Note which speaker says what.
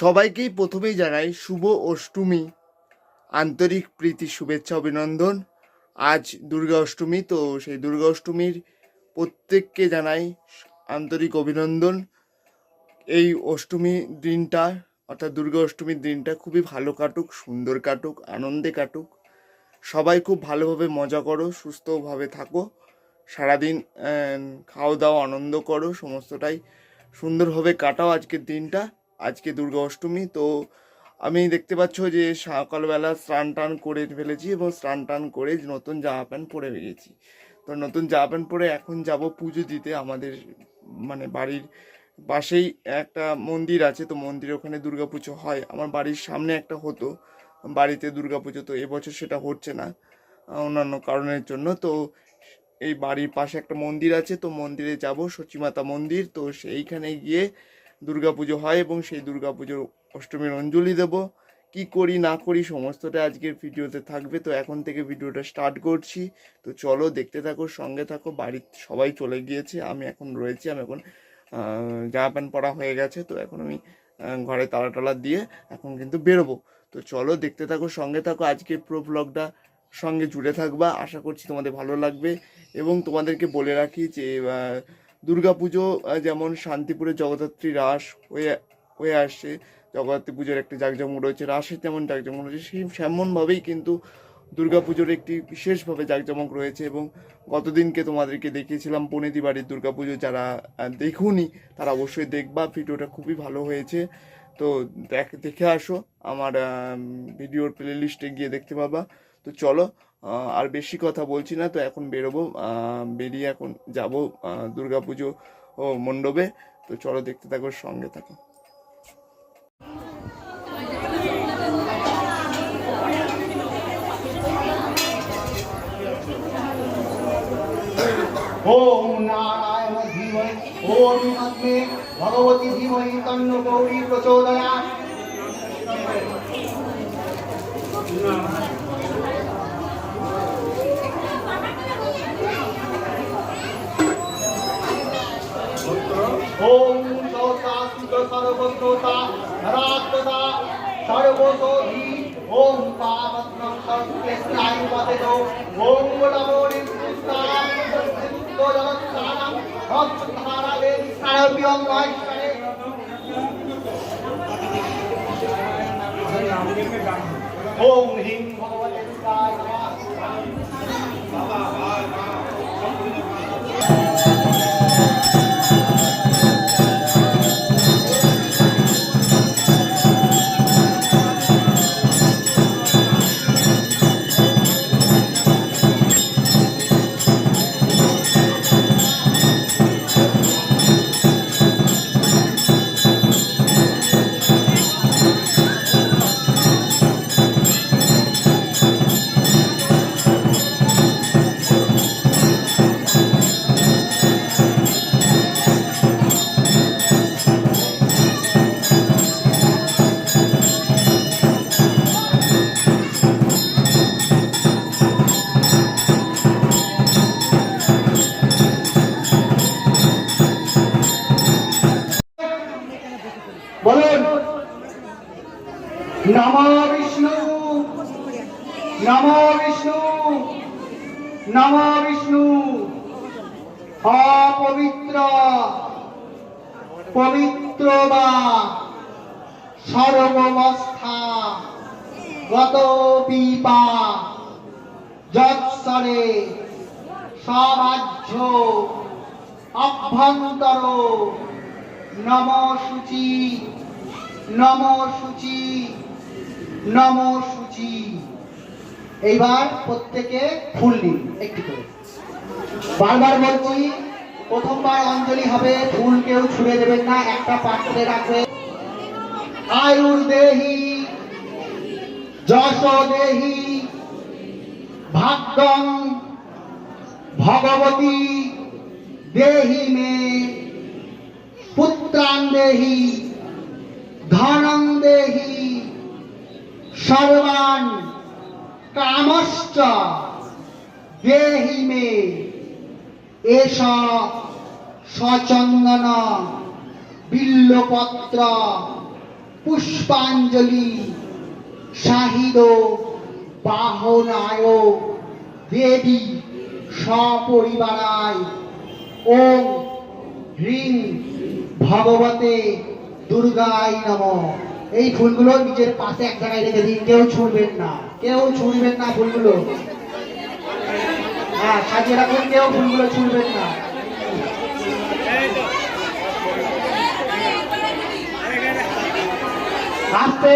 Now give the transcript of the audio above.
Speaker 1: সবাইকেই প্রথমেই জানাই শুভ অষ্টমী। আন্তরিক প্রীতি, শুভেচ্ছা, অভিনন্দন। আজ দুর্গা অষ্টমী, তো সেই দুর্গা অষ্টমীর প্রত্যেককে জানাই আন্তরিক অভিনন্দন। এই অষ্টমী দিনটা, অর্থাৎ দুর্গা অষ্টমীর দিনটা খুবই ভালো কাটুক, সুন্দর কাটুক, আনন্দে কাটুক। সবাই খুব ভালোভাবে মজা করো, সুস্থভাবে থাকো। সারাদিন খাওয়া দাওয়া, আনন্দ করো, সমস্তটাই সুন্দরভাবে কাটাও আজকের দিনটা। আজকে দুর্গা অষ্টমী, তো আমি দেখতে পাচ্ছ যে সকালবেলা স্নান টান করে ফেলেছি এবং স্নান টান করে নতুন জামা প্যান্ট পরে গেছি তো নতুন জামা প্যান্ট পরে এখন যাব পুজো দিতে আমাদের মানে বাড়ির পাশেই একটা মন্দির আছে, তো মন্দিরে ওখানে দুর্গা পুজো হয়। আমার বাড়ির সামনে একটা হতো, বাড়িতে দুর্গা পুজো তো এবছর সেটা হচ্ছে না, অন্যান্য কারণের জন্য। তো এই বাড়ির পাশে একটা মন্দির আছে, তো মন্দিরে যাব সচিমাতা মন্দির, তো সেইখানে গিয়ে দুর্গাপুজো হয় এবং সেই দুর্গাপুজোর অষ্টমীর অঞ্জলি দেব। কি করি, না করি, সমস্তটা আজকের ভিডিওতে থাকবে। তো এখন থেকে ভিডিওটা স্টার্ট করছি। তো চলো দেখতে থাকো, সঙ্গে থাকো। বাড়ির সবাই চলে গিয়েছে, আমি এখন রয়েছি, আমি এখন জামা প্যান্ট পরা হয়ে গেছে। তো এখন আমি ঘরে তালা টালা দিয়ে এখন কিন্তু বেরোবো। তো চলো দেখতে থাকো, সঙ্গে থাকো। আজকের প্রো ব্লগটা সঙ্গে জুড়ে থাকবা। আশা করছি তোমাদের ভালো লাগবে। এবং তোমাদেরকে বলে রাখি যে দুর্গাপুজো যেমন শান্তিপুরে জগদ্ধাত্রী রাস হয়ে হয়ে আসছে, জগদ্ধাত্রী পুজোর একটা জাঁকজমক রয়েছে রাসের যেমন জাঁকজমক রয়েছে, সেই সেমনভাবেই কিন্তু দুর্গাপুজোর একটি বিশেষভাবে জাঁকজমক রয়েছে এবং গতদিনকে তোমাদেরকে দেখিয়েছিলাম পনেদি বাড়ির দুর্গাপুজো, যারা দেখুনি তারা অবশ্যই দেখবা, ভিডিওটা খুবই ভালো হয়েছে। তো দেখ, দেখে আসো, আমার ভিডিওর প্লে লিস্টে গিয়ে দেখতে পাবা। তো চলো আর বেশি কথা বলছি না, তো এখন বেরোবো। বেরিয়ে এখন যাব দুর্গাপুজো ও মণ্ডপে। তো চলো দেখতে থাকো, সঙ্গে থাকো।
Speaker 2: ভগবতী ওম সর্বশ্রোতা রাত্রতা সর্বসোধি ওম পাবত্রম সর্বেস্নায়ু পতেতো ওম নমোরি সুস্তাম সুস্থ জগৎসারাম ভক্তধারালে সারপিয়ং নয়স্বরে ওম হ্রিং ভগবতে নমঃ বলুন নম বিষ্ণু নম বিষ্ণু। অপবিত্র পবিত্র বা সর্বমস্থা গত পিপা যৎসরে সমাজ্য অভ্যন্তর নম সূচি নম সূচি নম সূচি এইবার প্রত্যেকে ফুল নিন, একটি করে। বারবার বলছি, প্রথমবার অঞ্জলি হবে, ফুল কেউ ছুঁড়ে দেবেন না, একটা পাত্রে রাখবে। আয়ুর দেহি, যশ দেহি, ভাগ্যং ভগবতী দেহি মে পুত্রাং দেহি, ধনং দেহি সর্বান কামশ্চ দেহি মে এষ সচন্দন বিল্লপত্র পুষ্পাঞ্জলি শাহিদ বাহনায় দেবী সপরিবারায় ওম হ্রিং ভগবতে দুর্গায় নম। এই ফুলগুলো নিজের পাশে এক জায়গায় রেখে দিন, কেউ ছুঁড়বেন না। কেউ ছুঁড়বেন না ফুলগুলো। হ্যাঁ সাজিয়ে রাখুন কেউ ফুলগুলো ছুঁড়বেন না। আস্তে